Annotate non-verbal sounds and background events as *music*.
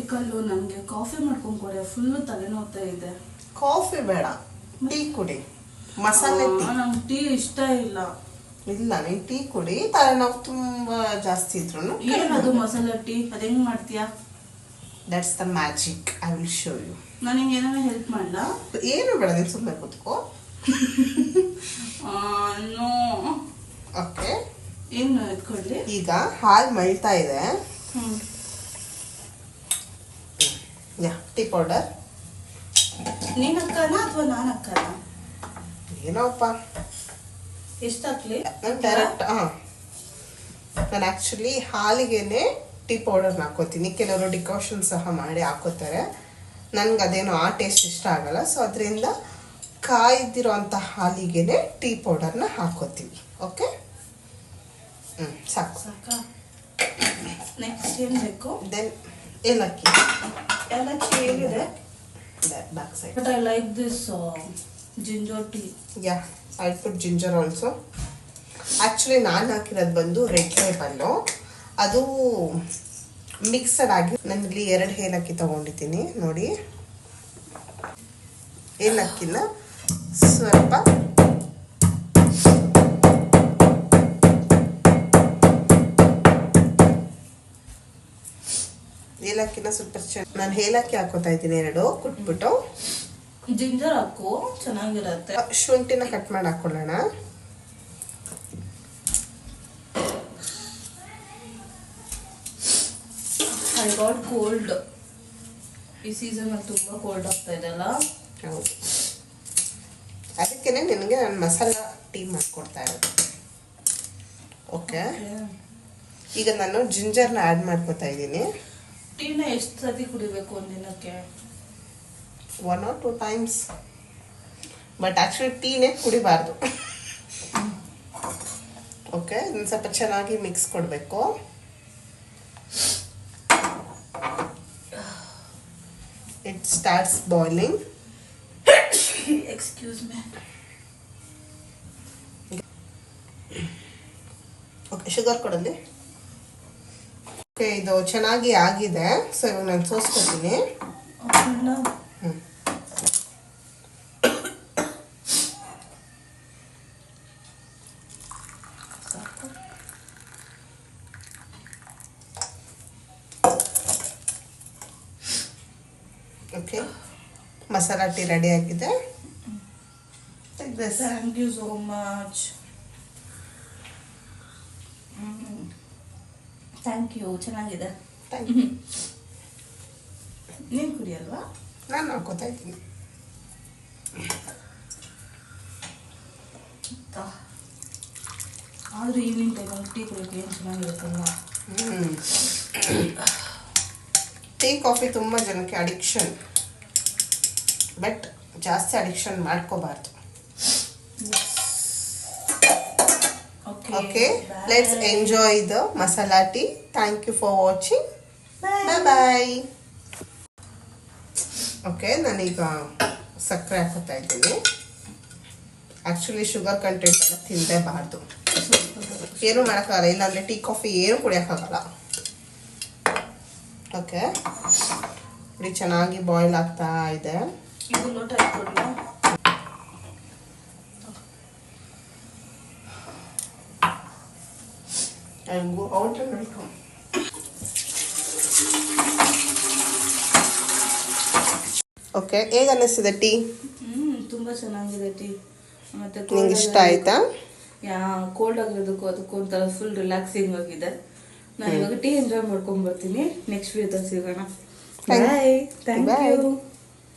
ಟಿಪಿಕಲ್ಲು ನನಗೆ ಕಾಫಿ ಮಾಡ್ಕೊಂಡು ಕೊಡೆ ಫುಲ್ಲು ತಲೆನೋವ್ತಾ ಇದೆ. ಕಾಫಿ ಬೇಡ ಟೀ ಕುಡಿ. ಮಸಾಲೆ ಟೀ ನಂಗೆ ಟೀ ಇಷ್ಟ ಇಲ್ಲ. ಇಲ್ಲ ನೀನ್ ಟೀ ಕುಡಿ ತಲೆನೋವು ತುಂಬಾ ಜಾಸ್ತಿ ಇದ್ರು ಏನದು ಮಸಾಲೆ ಟೀ ಅದು ಹೆಂಗ್ ಮಾಡ್ತೀಯಾ? That's the magic I will show you ನಾನು ನಿಮ್ಗೆ ಏನಾರ ಹೆಲ್ಪ್ ಮಾಡಲ? ಏನು ಬೇಡ ನೀನು ಸುಮ್ಮನೆ ಕೂತ್ಕೋ. *laughs* ನೋ. ಓಕೆ ಏನು ಎತ್ಕೊಳ್ಳಿ ಈಗ ಹಾಲು ಮಳ್ತಾ ಇದೆ. ಹ್ಞೂ ಯಾ ಟೀ ಪೌಡರ್ ನೀನು ಅಥವಾ ನಾನು ಅಕ್ಕನ ಏನೋಪ್ಪ? ಎಷ್ಟು ಹಾಕ್ಲಿ ನಾನು ಡೈರೆಕ್ಟ್ ಹಾಂ. ನಾನು ಆ್ಯಕ್ಚುಲಿ ಹಾಲಿಗೆನೆ ಟೀ ಪೌಡರ್ನ ಹಾಕೋತೀನಿ ಕೆಲವರು ಡಿಕಾಷನ್ ಸಹ ಮಾಡಿ ಹಾಕೋತಾರೆ. ನನ್ಗೆ ಅದೇನೋ ಆ ಟೇಸ್ಟ್ ಇಷ್ಟ ಆಗಲ್ಲ. ಸೊ ಅದರಿಂದ ಕಾಯ್ದಿರೋಂಥ ಹಾಲಿಗೆನೆ ಟೀ ಪೌಡರ್ನ ಹಾಕೋತೀವಿ. ಓಕೆ ಹ್ಞೂ ಸಾಕು. ಸಾಕು? ನೆಕ್ಸ್ಟ್ ಏನು ಬೇಕು? ದೆನ್ ಏಲಕ್ಕಿ. ಹೇಗಿದೆ back side but I like this ginger tea yeah I put ginger also actually ನಾನು ಹಾಕಿರೋದು ಬಂದು ರೆಡ್ ಲೇಬಲ್ಲು ಅದು ಮಿಕ್ಸಡ್ ಆಗಿ ನಾನು ಇಲ್ಲಿ ಎರಡು ಏಲಕ್ಕಿ ತಗೊಂಡಿದ್ದೀನಿ ನೋಡಿ. ಏಲಕ್ಕಿನ ಸ್ವಲ್ಪ ಏಲಕ್ಕಿನ ಸ್ವಲ್ಪ ಚೆನ್ನಾಗಿ ನಾನು ಏಲಕ್ಕಿ ಹಾಕೋತಾ ಇದ್ದೀನಿ ಎರಡು ಕುಟ್ಬಿಟ್ಟು. ಜಿಂಜರ್ ಹಾಕು ಚೆನ್ನಾಗಿರುತ್ತೆ. ಶುಂಠಿನ ಕಟ್ ಮಾಡಿ ಹಾಕೊಳ್ಳೋಣ. ಐ ಗಾಟ್ ಕೋಲ್ಡ್ ಈ ಸೀಸನ್ ತುಂಬ ತುಂಬಾ ಕೋಲ್ಡ್ ಆಗ್ತಾ ಇದೆಲ್ಲ ಹೌದು. ಅದಕ್ಕೇನೆ ನಿನಗೆ ನಾನು ಮಸಾಲ ಟೀ ಮಾಡ್ಕೊಡ್ತಾ ಇರೋದು. ಓಕೆ ಈಗ ನಾನು ಜಿಂಜರ್ನ ಆ್ಯಡ್ ಮಾಡ್ಕೊತಾ ಇದ್ದೀನಿ. ಟೀನ ಎಷ್ಟು ಸತಿ ಕುಡಿಬೇಕು ಒಂದಿನಕ್ಕೆ one or two times but actually ಟೀನೇ ಕುಡಿಬಾರ್ದು ಓಕೆ ಇದನ್ನ ಸ್ವಲ್ಪ ಚೆನ್ನಾಗಿ ಮಿಕ್ಸ್ ಕೊಡಬೇಕು it starts boiling excuse me okay sugar ಕೊಡಲಿ ಓಕೆ ಇದು ಚೆನ್ನಾಗಿ ಆಗಿದೆ. ಸೊ ಇವಾಗ ನಾನು ಸೋಸ್ಕೊತೀನಿ ಓಕೆ ಮಸಾಲ ಟೀ ರೆಡಿ ಆಗಿದೆ. Thank you so much thank you ಚೆನ್ನಾಗಿದೆ. Thank you. ನೀನು ಕುಡಿಯಲ್ವಾ ನಾನು ಹಾಕೋತಾ ಇದ್ದೀನಿ. ಆದರೂ ಈವ್ನಿಂಗ್ ಟೈಮಲ್ಲಿ ಟೀ ಕುಡಿಯೋಕೆ ಏನು ಚೆನ್ನಾಗಿರುತ್ತಲ್ಲ ಟೀ ಕಾಫಿ ತುಂಬ ಜನಕ್ಕೆ ಅಡಿಕ್ಷನ್. ಬಟ್ ಜಾಸ್ತಿ ಅಡಿಕ್ಷನ್ ಮಾಡ್ಕೋಬಾರ್ದು. Okay let's enjoy the masala tea thank you for watching bye bye okay ನಾನೀಗ ಸಕ್ಕರೆ ಹಾಕೋತಾ ಇದ್ದೀನಿ. ಆ್ಯಕ್ಚುಲಿ ಶುಗರ್ ಕಂಟೆಂಟ್ ಎಲ್ಲ ತಿನ್ನಲೇಬಾರ್ದು ಏನೂ ಮಾಡೋಕ್ಕಾಗಲ್ಲ ಇಲ್ಲಾಂದರೆ ಟೀ ಕಾಫಿ ಏನು ಕುಡಿಯೋಕ್ಕಾಗಲ್ಲ. ಓಕೆ ನೋಡಿ ಚೆನ್ನಾಗಿ ಬಾಯ್ಲ್ ಆಗ್ತಾ ಇದೆ. And go out and welcome. Okay ಹೇಗೆ ಅನ್ನಿಸ್ತಿದೆ ಟೀ? ಹ್ಞೂ ತುಂಬ ಚೆನ್ನಾಗಿದೆ ಟೀ. ಮತ್ತು ನಿಂಗೆ ಇಷ್ಟ ಆಯ್ತಾ? ಯಾ ಕೋಲ್ಡ್ ಆಗಿರೋದಕ್ಕೂ ಅದಕ್ಕೂ ಒಂಥರ ಫುಲ್ ರಿಲ್ಯಾಕ್ಸಿಂಗ್ ಆಗಿದೆ. ನಾನು ಇವಾಗ ಟೀ ಎಂಜಾಯ್ ಮಾಡ್ಕೊಂಡು ಬರ್ತೀನಿ. ನೆಕ್ಸ್ಟ್ ವೀಕ್ ಸಿಗೋಣ ಬಾಯ್ ಥ್ಯಾಂಕ್ ಯು